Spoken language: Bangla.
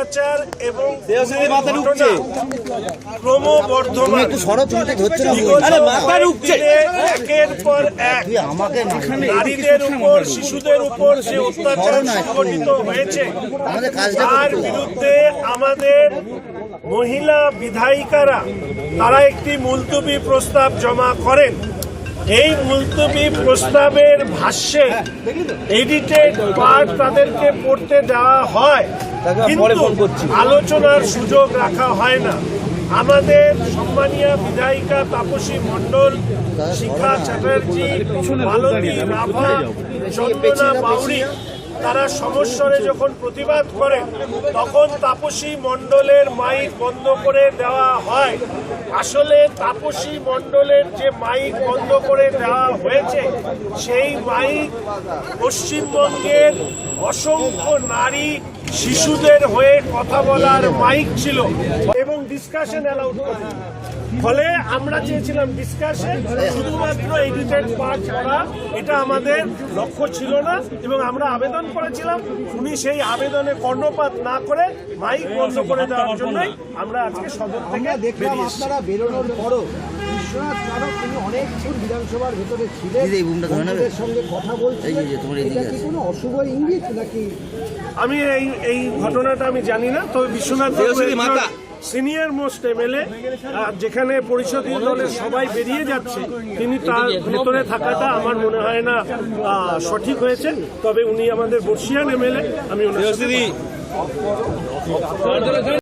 অত্যাচার এবং ক্রমবর্ধমান। একের পর এক নারীদের উপর শিশুদের উপর যে অত্যাচার সংঘটিত হয়েছে তার বিরুদ্ধে আমাদের মহিলা বিধায়িকারা তারা একটি মুলতবি প্রস্তাব জমা করেন। এই মুলতবি প্রস্তাবের ভাষ্যে এডিটেড পার্ট তাদেরকে পড়তে দেওয়া হয়। কিন্তু আলোচনার সুযোগ রাখা হয় না। আমাদের সম্মানীয় বিধায়িকা তাপসী মণ্ডল শিখা চ্যাটার্জি মালতী রাভা চন্দনা বাউরি তারা সমস্বরে যখন প্রতিবাদ করেন তখন তাপসী মণ্ডলের মাইক বন্ধ করে দেওয়া হয়। আসলে তাপসী মণ্ডলের যে মাইক বন্ধ করে দেওয়া হয়েছে সেই মাইক পশ্চিমবঙ্গের অসংখ্য নারী শিশুদের হয়ে কথা বলার মাইক ছিল এবং ডিসকাশন অ্যালাউড করে। ফলে আমরা চেয়েছিলাম ডিসকাশন শুধুমাত্র এডিটেড পার্ট করা এটা আমাদের লক্ষ্য ছিল না এবং আমরা আবেদন করেছিলাম। উনি সেই আবেদনে কর্ণপাত না করে মাইক বন্ধ করে দেওয়ার জন্যই আমরা আজকে সদর থেকে দেখলাম আপনারা বেরোনোর পরও বিশ্বনাথ চালক তিনি অনেকক্ষণ বিধানসভার ভেতরে ছিলেন। সঙ্গে কথা। কোনো অশুভ ইঙ্গিত নাকি? আমি এই এই ঘটনাটা আমি জানি না। তবে বিশ্বনাথ সিনিয়র মোস্ট এমএলএ যেখানে পরিষদীয় দলের সবাই বেরিয়ে যাচ্ছে তিনি তার ভেতরে থাকাটা আমার মনে হয় না সঠিক হয়েছে। তবে উনি আমাদের বর্ষিয়ান এমএলএ আমি